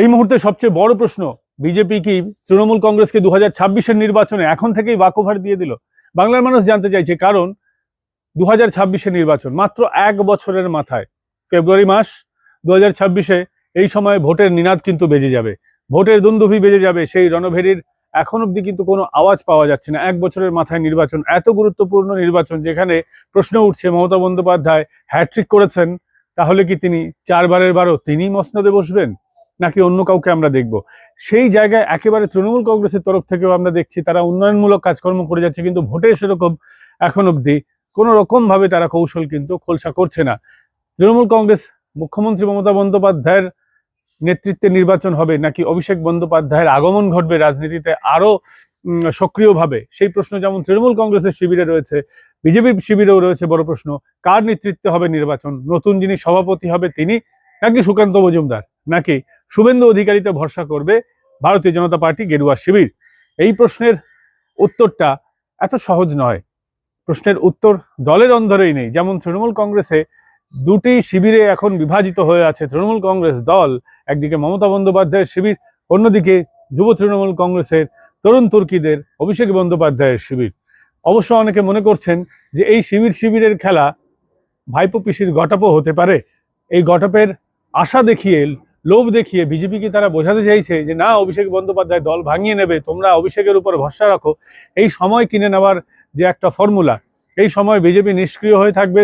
এই মুহূর্তে সবচেয়ে বড় প্রশ্ন, বিজেপি কি তৃণমূল কংগ্রেসকে দু হাজার নির্বাচনে এখন থেকেই ওয়াকওভার দিয়ে দিল? বাংলার মানুষ জানতে চাইছে, কারণ দু হাজার নির্বাচন মাত্র এক বছরের মাথায়। ফেব্রুয়ারি মাস দু হাজার এই সময় ভোটের নিনাদ কিন্তু বেজে যাবে। ভোটের দুন্দুভি বেজে যাবে, সেই রণভেরির এখন অব্দি কিন্তু কোনো আওয়াজ পাওয়া যাচ্ছে না। এক বছরের মাথায় নির্বাচন, এত গুরুত্বপূর্ণ নির্বাচন যেখানে প্রশ্ন উঠছে, মমতা বন্দ্যোপাধ্যায় হ্যাট্রিক করেছেন, তাহলে কি তিনি চারবারের বারও তিনি মসনদে বসবেন? নাকি অন্য কাউকে আমরা দেখব? সেই জায়গায় একেবারে তৃণমূল কংগ্রেসের তরফ থেকেও আমরা দেখছি তারা উন্নয়নমূলক কাজকর্ম করে যাচ্ছে, কিন্তু ভোটে সেরকম এখন অবধি কোনো রকমভাবে তারা কৌশল কিন্তু খোলসা করছে না। তৃণমূল কংগ্রেস মুখ্যমন্ত্রী মমতা বন্দ্যোপাধ্যায়ের নেতৃত্বে নির্বাচন হবে নাকি অভিষেক বন্দ্যোপাধ্যায়ের আগমন ঘটবে রাজনীতিতে আরও সক্রিয়ভাবে? সেই প্রশ্ন যেমন তৃণমূল কংগ্রেসের শিবিরে রয়েছে, বিজেপির শিবিরেও রয়েছে বড় প্রশ্ন, কার নেতৃত্বে হবে নির্বাচন? নতুন যিনি সভাপতি হবে তিনি নাকি সুকান্ত মজুমদার? নাকি শুভেন্দু অধিকারীতে ভরসা করবে ভারতীয় জনতা পার্টি গেরুয়া শিবির। এই প্রশ্নের উত্তরটা এত সহজ নয়। প্রশ্নের উত্তর দলের অন্ধরেই নেই। যেমন তৃণমূল কংগ্রেসে দুটি শিবিরে এখন বিভাজিত হয়ে আছে তৃণমূল কংগ্রেস দল। একদিকে মমতা বন্দ্যোপাধ্যায়ের শিবির, অন্যদিকে যুব তৃণমূল কংগ্রেসের তরুণ তুর্কিদের অভিষেক বন্দ্যোপাধ্যায়ের শিবির। অবশ্য অনেকে মনে করছেন যে এই শিবির শিবিরের খেলা ভাইপো পিসির গটাপও হতে পারে। এই গটাপের আশা দেখিয়ে লোভ দেখিয়ে বিজেপিকে তারা বোঝাতে চাইছে যে না, অভিষেক বন্দ্যোপাধ্যায় দল ভাঙিয়ে নেবে, তোমরা অভিষেকের উপর ভরসা রাখো। এই সময় কিনে নেওয়ার যে একটা ফর্মুলা এই সময় বিজেপি নিষ্ক্রিয় হয়ে থাকবে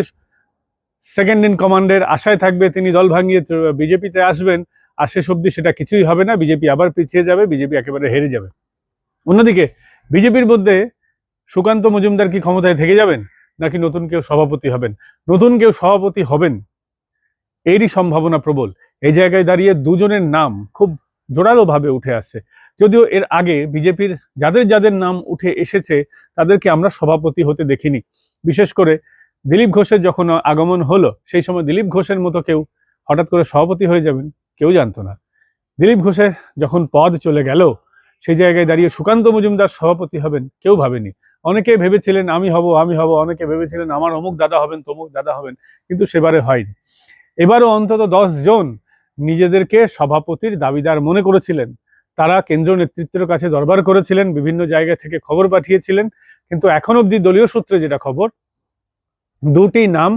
সেকেন্ড ইন কমান্ডের আশায় থাকবে, তিনি দল ভাঙিয়ে বিজেপিতে আসবেন, আর শেষ অবধি সেটা কিছুই হবে না, বিজেপি আবার পিছিয়ে যাবে, বিজেপি একেবারে হেরে যাবে। অন্যদিকে, বিজেপির মধ্যে সুকান্ত মজুমদার কি ক্ষমতায় থেকে যাবেন, নাকি নতুন কেউ সভাপতি হবেন? নতুন কেউ সভাপতি হবেন, এরই সম্ভাবনা প্রবল। এই জায়গায় দাঁড়িয়ে দুজনের নাম খুব জোরালোভাবে উঠে আসছে যদিও এর আগে বিজেপির যাদের যাদের নাম উঠে এসেছে, তাদেরকে আমরা সভাপতি হতে দেখিনি। বিশেষ করে দিলীপ ঘোষের যখন আগমন হলো, সেই সময় দিলীপ ঘোষের মতো কেউ হঠাৎ করে সভাপতি হয়ে যাবেন কেউ জানতো না। দিলীপ ঘোষের যখন পদ চলে গেল, সেই জায়গায় দাঁড়িয়ে সুকান্ত মজুমদার সভাপতি হবেন কেউ ভাবেনি। অনেকে ভেবেছিলেন, আমি হব আমি হব। অনেকে ভেবেছিলেন, আমার অমুক দাদা হবেন, তমুক দাদা হবেন। কিন্তু সেবারে হয়নি। এবারও অন্তত দশ জন নিজেদেরকে সভাপতির দাবিদার মনে করেছিলেন। তারা কেন্দ্র নেতৃত্বের কাছে দরবার করেছিলেন, বিভিন্ন জায়গা থেকে খবর পাঠিয়েছিলেন। কিন্তু এখন অবধি দলীয় সূত্রে যেটা খবর, দুটি নাম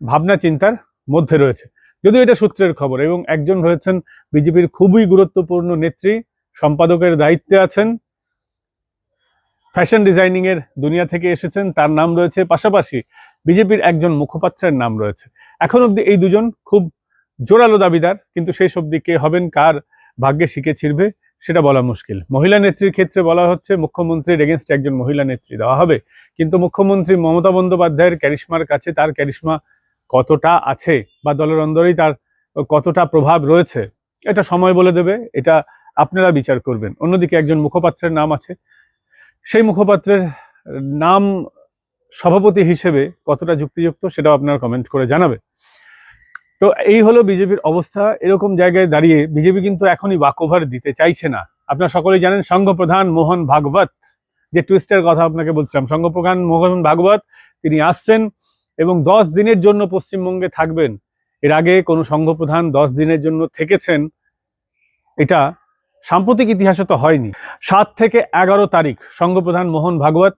ভাবনা চিন্তার মধ্যে রয়েছে। যদিও এটা সূত্রের খবর এবং একজন রয়েছেন বিজেপির খুবই গুরুত্বপূর্ণ নেত্রী, সম্পাদকের দায়িত্বে আছেন, ফ্যাশন ডিজাইনিং এর দুনিয়া থেকে এসেছেন, তার নাম রয়েছে পাশাপাশি বিজেপির একজন মুখপাত্রের নাম রয়েছে। এখন অবধি এই দুজন খুব জোরালো দাবিদার, কিন্তু শেষ অবধি কে হবেন, কার ভাগ্যে শিখে ছিড়বে, সেটা বলা মুশকিল। মহিলা নেত্রীর ক্ষেত্রে বলা হচ্ছে, মুখ্যমন্ত্রীর এগেনস্ট একজন মহিলা নেত্রী দেওয়া হবে। কিন্তু মুখ্যমন্ত্রী মমতা বন্দ্যোপাধ্যায়ের ক্যারিশমার কাছে তার ক্যারিশমা কতটা আছে বা দলের অন্দরেই তার কতটা প্রভাব রয়েছে, এটা সময় বলে দেবে, এটা আপনারা বিচার করবেন। অন্যদিকে একজন মুখপাত্রের নাম আছে। সেই মুখপাত্রের নাম সভাপতি হিসেবে কতটা যুক্তিযুক্ত সেটাও আপনারা কমেন্ট করে জানাবে তো এই হলো বিজেপির অবস্থা। এরকম জায়গায় দাঁড়িয়ে বিজেপি কিন্তু এখনই ওভার দিতে চাইছে না। আপনারা সকলেই জানেন সংঘ প্রধান মোহন ভাগবত। যে টুইস্টের কথা আপনাকে বলছিলাম সংঘ প্রধান মোহন ভাগবত, তিনি আসছেন এবং দশ দিনের জন্য পশ্চিমবঙ্গে থাকবেন। এর আগে কোনো সংঘ প্রধান দশ দিনের জন্য থেকেছেন, এটা সাম্প্রতিক ইতিহাসে তো হয়নি। সাত থেকে এগারো তারিখ সংঘপ্রধান মোহন ভাগবত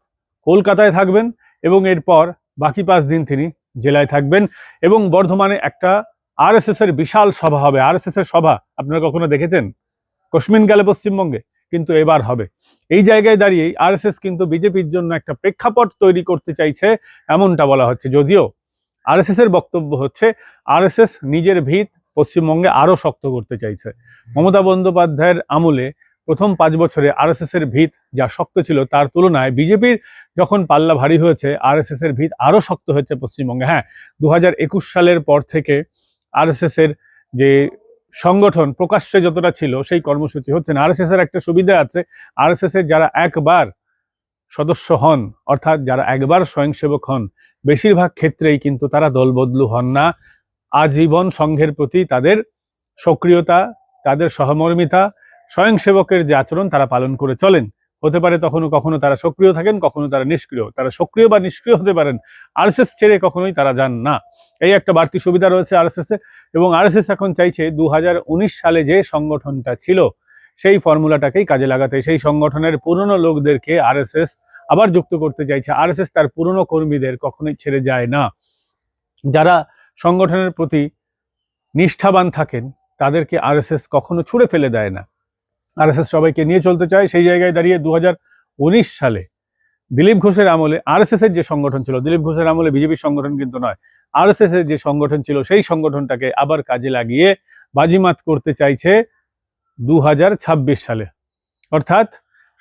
কলকাতায় থাকবেন এবং এরপর বাকি পাঁচ দিন তিনি জেলায় থাকবেন এবং বর্ধমানে একটা আরএসএস এর বিশাল সভা হবে। আরএসএস এর সভা আপনারা কখনো দেখেছেন? কশ্মিন গেলে পশ্চিমবঙ্গে, কিন্তু এবার হবে। এই জায়গায় দাঁড়িয়ে আরএসএস কিন্তু বিজেপির জন্য একটা প্রেক্ষাপট তৈরি করতে চাইছে, এমনটা বলা হচ্ছে। যদিও আরএসএস এর বক্তব্য হচ্ছে আরএসএস নিজের ভিত পশ্চিমবঙ্গে আরও শক্ত করতে চাইছে। মমতা বন্দ্যোপাধ্যায়ের আমলে প্রথম পাঁচ বছরে আরএসএস এর ভিত যা শক্ত ছিল তার তুলনায় বিজেপির যখন পাল্লা ভারী হয়েছে আরএসএস এর ভিত আরও শক্ত হয়েছে পশ্চিমবঙ্গে। হ্যাঁ দু হাজার একুশ সালের পর থেকে আরএসএস এর যে সংগঠন প্রকাশ্যে যতটা ছিল সেই কর্মসূচি হচ্ছে না। আরএসএস এর একটা সুবিধা আছে। আরএসএস এর যারা একবার সদস্য হন, অর্থাৎ যারা একবার স্বয়ংসেবক হন, বেশিরভাগ ক্ষেত্রেই কিন্তু তারা দলবদলু হন না। আজীবন সংঘের প্রতি তাদের সক্রিয়তা, তাদের সহমর্মিতা, স্বয়ংসেবকের যে আচরণ তারা পালন করে চলেন। হতে পারে তখনও কখনো তারা সক্রিয় থাকেন, কখনো তারা নিষ্ক্রিয়। তারা সক্রিয় বা নিষ্ক্রিয় হতে পারেন আরএসএস ছেড়ে কখনোই তারা যান না। এই একটা বাড়তি সুবিধা রয়েছে আরএসএস এবং আরএসএস এখন চাইছে দু হাজার উনিশ সালে যে সংগঠনটা ছিল, সেই ফর্মুলাটাকেই কাজে লাগাতে। সেই সংগঠনের পুরনো লোকদেরকে আরএসএস আবার যুক্ত করতে চাইছে। আরএসএস তার পুরনো কর্মীদের কখনোই ছেড়ে যায় না। যারা সংগঠনের প্রতি নিষ্ঠাবান থাকেন, তাদেরকে আরএসএস কখনো ছুঁড়ে ফেলে দেয় না। আরএসএস সবাইকে নিয়ে চলতে চায়। সেই জায়গায় দাঁড়িয়ে দু হাজার উনিশ সালে দিলীপ ঘোষের আমলে আর এর যে সংগঠন ছিল, দিলীপ ঘোষের আমলে বিজেপির সংগঠন কিন্তু নয় আর এর যে সংগঠন ছিল, সেই সংগঠনটাকে আবার কাজে লাগিয়ে বাজিমাত করতে চাইছে দু হাজার ছাব্বিশ সালে। অর্থাৎ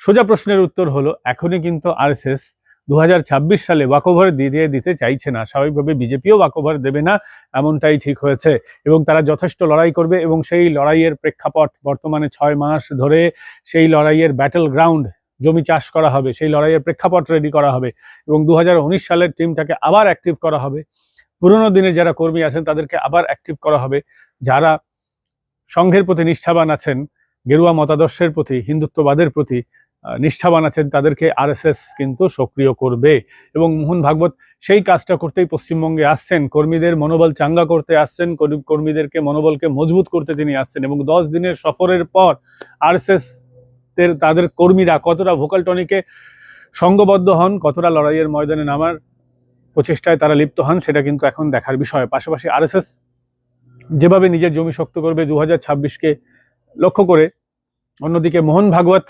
সোজা প্রশ্নের উত্তর হলো, এখনই কিন্তু আরএসএস দু হাজার ছাব্বিশ সালে ওয়াকওভার দিয়ে দিতে চাইছে না। স্বাভাবিকভাবে বিজেপিও ওয়াকওভার দেবে না, এমনটাই ঠিক হয়েছে। এবং তারা যথেষ্ট লড়াই করবে এবং সেই লড়াইয়ের প্রেক্ষাপট বর্তমানে ছয় মাস ধরে সেই লড়াইয়ের ব্যাটল গ্রাউন্ড জমি চাষ করা হবে, সেই লড়াইয়ের প্রেক্ষাপট রেডি করা হবে এবং দু হাজার উনিশ সালের টিমটাকে আবার অ্যাক্টিভ করা হবে। পুরনো দিনে যারা কর্মী আছেন, তাদেরকে আবার অ্যাক্টিভ করা হবে। যারা সংঘের প্রতি নিষ্ঠাবান আছেন, গেরুয়া মতাদর্শের প্রতি, হিন্দুত্ববাদের প্রতি নিষ্ঠাবান আছেন, তাদেরকে আরএসএস কিন্তু সক্রিয় করবে। এবং মোহন ভাগবত, সেই কাজটা করতেই পশ্চিমবঙ্গে আসছেন। কর্মীদের মনোবল চাঙ্গা করতে আসছেন, কর্মী- কর্মীদেরকে মনোবলকে মজবুত করতে তিনি আসছেন। এবং দশ দিনের সফরের পর আরএসএস দের তাদের কর্মীরা কতটা ভোকাল টনিকে সঙ্গবদ্ধ হন, কতটা লড়াইয়ের ময়দানে নামার প্রচেষ্টায় তারা লিপ্ত হন, সেটা কিন্তু এখন দেখার বিষয়। পাশাপাশি আরএসএস যেভাবে নিজের জমি শক্ত করবে, দু হাজার লক্ষ্য করে, অন্যদিকে মোহন ভাগবত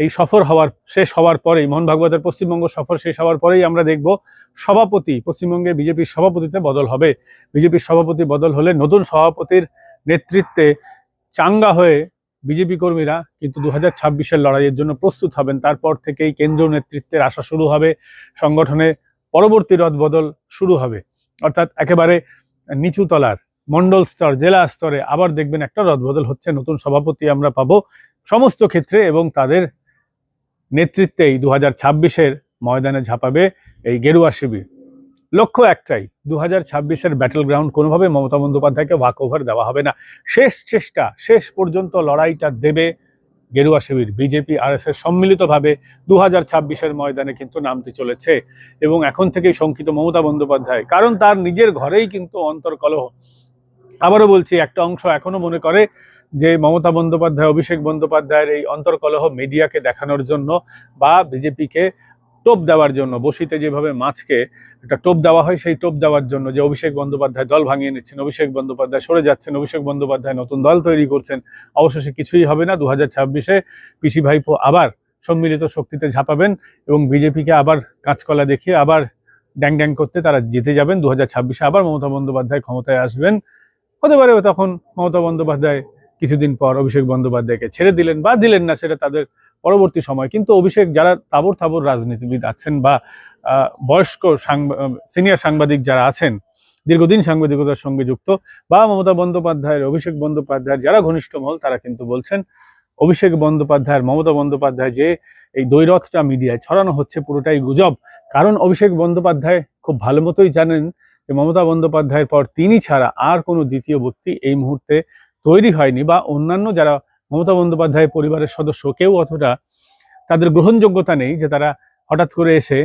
এই সফর হওয়ার, শেষ হওয়ার পরেই মোহন ভাগবতের পশ্চিমবঙ্গ সফর শেষ হওয়ার পরেই আমরা দেখব সভাপতি পশ্চিমবঙ্গে বিজেপির সভাপতিতে বদল হবে। বিজেপির সভাপতি বদল হলে নতুন সভাপতির নেতৃত্বে চাঙ্গা হয়ে বিজেপি কর্মীরা কিন্তু দু হাজার ছাব্বিশের লড়াইয়ের জন্য প্রস্তুত হবেন। তারপর থেকেই কেন্দ্রীয় নেতৃত্বের আসা শুরু হবে, সংগঠনে পরবর্তী রদবদল শুরু হবে। অর্থাৎ একেবারে নিচু তলার মন্ডল স্তর, জেলা স্তরে আবার দেখবেন একটা রদবদল হচ্ছে। নতুন সভাপতি আমরা পাবো সমস্ত ক্ষেত্রে এবং তাদের নেতৃত্বেই দু হাজার ছাব্বিশের ময়দানে ঝাঁপাবে এই গেরুয়া শিবির। লক্ষ্য একটাই দু হাজার ছাব্বিশের ব্যাটল গ্রাউন্ড কোনোভাবে মমতা বন্দ্যোপাধ্যায়কে ওভার দেওয়া হবে না। শেষ চেষ্টা, শেষ পর্যন্ত লড়াইটা দেবে গেরুয়া শিবির। বিজেপি আর এস সম্মিলিতভাবে দু হাজার ছাব্বিশের ময়দানে কিন্তু নামতে চলেছে এবং এখন থেকেই শঙ্কিত মমতা বন্দ্যোপাধ্যায়। কারণ তার নিজের ঘরেই কিন্তু অন্তর্কলহ। আবারও বলছি, একটা অংশ এখনও মনে করে যে মমতা বন্দ্যোপাধ্যায়, অভিষেক বন্দ্যোপাধ্যায়ের এই অন্তর্কলহ মিডিয়াকে দেখানোর জন্য বা বিজেপিকে টোপ দেওয়ার জন্য, বসিতে যেভাবে মাছকে একটা টোপ দেওয়া হয়, সেই টোপ দেওয়ার জন্য যে অভিষেক বন্দ্যোপাধ্যায় দল ভাঙিয়ে নিচ্ছেন, অভিষেক বন্দ্যোপাধ্যায় সরে যাচ্ছেন, অভিষেক বন্দ্যোপাধ্যায় নতুন দল তৈরি করছেন, অবশেষে কিছুই হবে না। দু হাজার ছাব্বিশে পিসি ভাইপো আবার সম্মিলিত শক্তিতে ঝাঁপাবেন এবং বিজেপিকে আবার কাঁচকলা দেখিয়ে আবার ড্যাং ড্যাং করতে তারা জিতে যাবেন। দু হাজার ছাব্বিশে আবার মমতা বন্দ্যোপাধ্যায় ক্ষমতায় আসবেন। হতে পারে তখন মমতা বন্দ্যোপাধ্যায় কিছুদিন পর অভিষেক বন্দ্যোপাধ্যায়কে ছেড়ে দিলেন বা দিলেন না, সেটা তাদের পরবর্তী সময়। কিন্তু অভিষেক যারা তাবর তাবর রাজনীতিবিদ আছেন বা বয়স্ক সিনিয়র সাংবাদিক যারা আছেন, দীর্ঘদিন সাংবাদিকতার সঙ্গে যুক্ত, বা মমতা বন্দ্যোপাধ্যায়ের, অভিষেক বন্দ্যোপাধ্যায়ের যারা ঘনিষ্ঠ মহল, তারা কিন্তু বলছেন, অভিষেক বন্দ্যোপাধ্যায়ের, মমতা বন্দ্যোপাধ্যায় যে এই দৈরথটা মিডিয়ায় ছড়ানো হচ্ছে পুরোটাই গুজব। কারণ অভিষেক বন্দ্যোপাধ্যায় খুব ভালো মতোই জানেন যে মমতা বন্দ্যোপাধ্যায়ের পর তিনি ছাড়া আর কোনো দ্বিতীয় ব্যক্তি এই মুহূর্তে তৈরি হয়নি বা অন্যান্য যারা মমতা বন্দ্যোপাধ্যায়ের পরিবারের সদস্য, কেউ অতটা তাদের গ্রহণযোগ্যতা নেই যে তারা হঠাৎ করে এসে,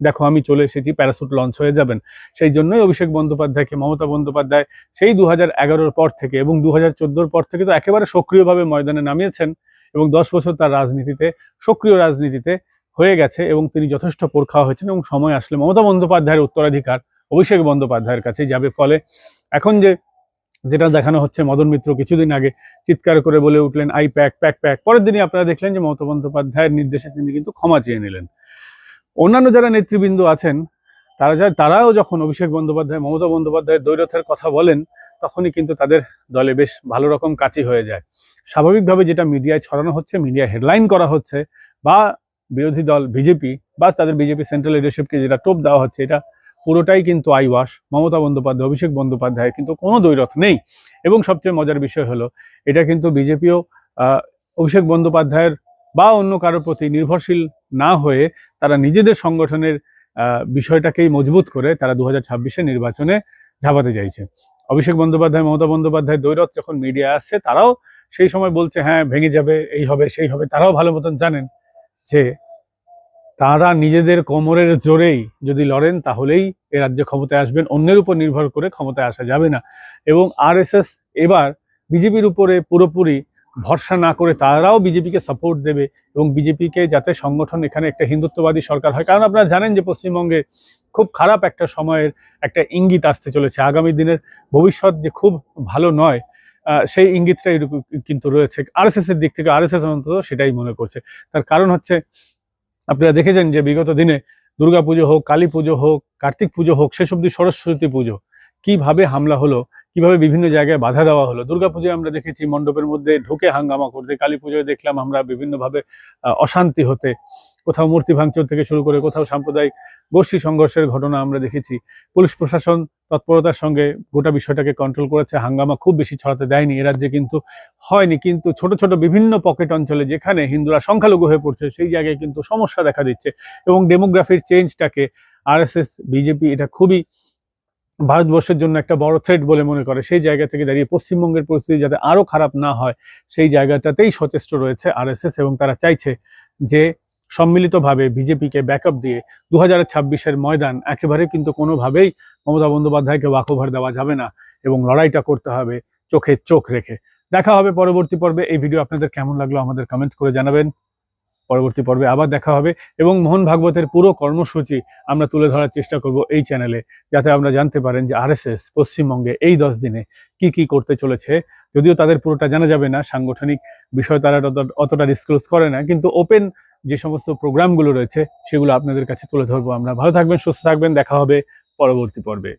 দেখো, আমি চলে এসেছি, প্যারাসুট লঞ্চ হয়ে যাবেন। সেই জন্যই অভিষেক বন্দ্যোপাধ্যায়কে, মমতা বন্দ্যোপাধ্যায় সেই দু হাজার এগারোর পর থেকে এবং দু হাজার পর থেকে তো একেবারে সক্রিয়ভাবে ময়দানে নামিয়েছেন এবং দশ বছর তার রাজনীতিতে, সক্রিয় রাজনীতিতে হয়ে গেছে এবং তিনি যথেষ্ট পরীক্ষা হয়েছেন এবং সময় আসলে মমতা বন্দ্যোপাধ্যায়ের উত্তরাধিকার অভিষেক বন্দ্যোপাধ্যায়ের কাছেই যাবে। ফলে এখন যে যেটা দেখানো হচ্ছে মদন মিত্র কিছুদিন আগে চিৎকার করে বলে উঠলেন, আই, প্যাক প্যাক প্যাক। পরের দিনই আপনারা দেখলেন যে মমতা বন্দ্যোপাধ্যায়ের নির্দেশে তিনি কিন্তু ক্ষমা চেয়ে নিলেন। অন্যান্য যারা নেতৃবৃন্দ আছেন, তারা যা, তারাও যখন অভিষেক বন্দ্যোপাধ্যায়, মমতা বন্দ্যোপাধ্যায়ের দৈরথের কথা বলেন, তখনই কিন্তু তাদের দলে বেশ ভালো রকম কাচি হয়ে যায়। স্বাভাবিকভাবে যেটা মিডিয়ায় ছড়ানো হচ্ছে, মিডিয়া হেডলাইন করা হচ্ছে, বা বিরোধী দল, বিজেপি, বা তাদের বিজেপি সেন্ট্রাল লিডারশিপকে যেটা টোপ দেওয়া হচ্ছে, এটা পুরোটাই কিন্তু আইওয়াশ মমতা বন্দ্যোপাধ্যায়, অভিষেক বন্দ্যোপাধ্যায় কিন্তু কোনো দৈরথ নেই। এবং সবচেয়ে মজার বিষয় হলো, এটা কিন্তু বিজেপিও অভিষেক বন্দ্যোপাধ্যায়ের বা অন্য কারোর প্রতি নির্ভরশীল না হয়ে তারা নিজেদের সংগঠনের বিষয়টাকেই মজবুত করে তারা দু হাজার নির্বাচনে ঝাঁপাতে চাইছে। অভিষেক বন্দ্যোপাধ্যায়, মমতা বন্দ্যোপাধ্যায় দৈরথ যখন মিডিয়া আসছে, তারাও সেই সময় বলছে হ্যাঁ ভেঙে যাবে, এই হবে, সেই হবে। তারাও ভালো মতন জানেন যে তারা নিজেদের কোমরের জোরেই যদি লড়েন, তাহলেই এ রাজ্যে ক্ষমতায় আসবেন। অন্যের উপর নির্ভর করে ক্ষমতায় আসা যাবে না। এবং আরএসএস এবার বিজেপির উপরে পুরোপুরি ভরসা না করে তারাও বিজেপিকে সাপোর্ট দেবে এবং বিজেপিকে যাতে সংগঠন এখানে একটা হিন্দুত্ববাদী সরকার হয়। কারণ আপনারা জানেন যে পশ্চিমবঙ্গে খুব খারাপ একটা সময়ের একটা ইঙ্গিত আসতে চলেছে। আগামী দিনের ভবিষ্যৎ যে খুব ভালো নয় সেই ইঙ্গিতটাই কিন্তু রয়েছে। আরএসএস এর দিক থেকে, আরএসএস অন্তত সেটাই মনে করছে। তার কারণ হচ্ছে আপনারা দেখেছেন যে বিগত দিনে দুর্গাপুজো হোক, কালী পুজো হোক, কার্তিক পুজো হোক, শেষ অব্দি সরস্বতী পুজো কীভাবে হামলা হলো, কীভাবে বিভিন্ন জায়গায় বাধা দেওয়া হলো দুর্গাপুজোয় আমরা দেখেছি মণ্ডপের মধ্যে ঢুকে হাঙ্গামা করতে, কালী পুজোয় দেখলাম আমরা বিভিন্নভাবে অশান্তি হতে কোথাও মূর্তি ভাঙচুর থেকে শুরু করে কোথাও সাম্প্রদায়িক গোষ্ঠী সংঘর্ষের ঘটনা আমরা দেখেছি। পুলিশ প্রশাসন তৎপরতার সঙ্গে গোটা বিষয়টাকে কন্ট্রোল করেছে, হাঙ্গামা খুব বেশি ছড়াতে দেয়নি, এ রাজ্যে কিন্তু হয়নি, কিন্তু ছোট ছোট বিভিন্ন পকেট অঞ্চলে যেখানে হিন্দুরা সংখ্যালঘু হয়ে পড়ছে, সেই জায়গায় কিন্তু সমস্যা দেখা দিচ্ছে এবং ডেমোগ্রাফির চেঞ্জটাকে আরএসএস বিজেপি এটা খুবই ভারতবর্ষের জন্য একটা বড় থ্রেট বলে মনে করে। সেই জায়গা থেকে দাঁড়িয়ে পশ্চিমবঙ্গের পরিস্থিতি যাতে আরও খারাপ না হয়, সেই জায়গাটাতেই সচেষ্ট রয়েছে আরএসএস এবং তারা চাইছে যে সম্মিলিতভাবে বিজেপিকে ব্যাকআপ দিয়ে দু হাজার ছাব্বিশের ময়দান একেবারে কিন্তু কোনোভাবেই মমতা বন্দ্যোপাধ্যায়কে ওয়াকওভার দেওয়া যাবে না এবং লড়াইটা করতে হবে চোখে চোখ রেখে। দেখা হবে পরবর্তী পর্বে। এই ভিডিও আপনাদের কেমন লাগল আমাদের কমেন্ট করে জানাবেন। পরবর্তী পর্বে আবার দেখা হবে এবং মোহন ভাগবতের পুরো কর্মসূচি আমরা তুলে ধরার চেষ্টা করব এই চ্যানেলে যাতে আমরা জানতে পারেন যে আরএসএস পশ্চিমবঙ্গে এই দশ দিনে কি কি করতে চলেছে। যদিও তাদের পুরোটা জানা যাবে না, সাংগঠনিক বিষয় তারা অত- অতটা ডিসক্লোজ করে না, কিন্তু ওপেন যে সমস্ত প্রোগ্রামগুলো রয়েছে, সেগুলো আপনাদের কাছে তুলে ধরবো আমরা। ভালো থাকবেন, সুস্থ থাকবেন, দেখা হবে পরবর্তী পর্বে।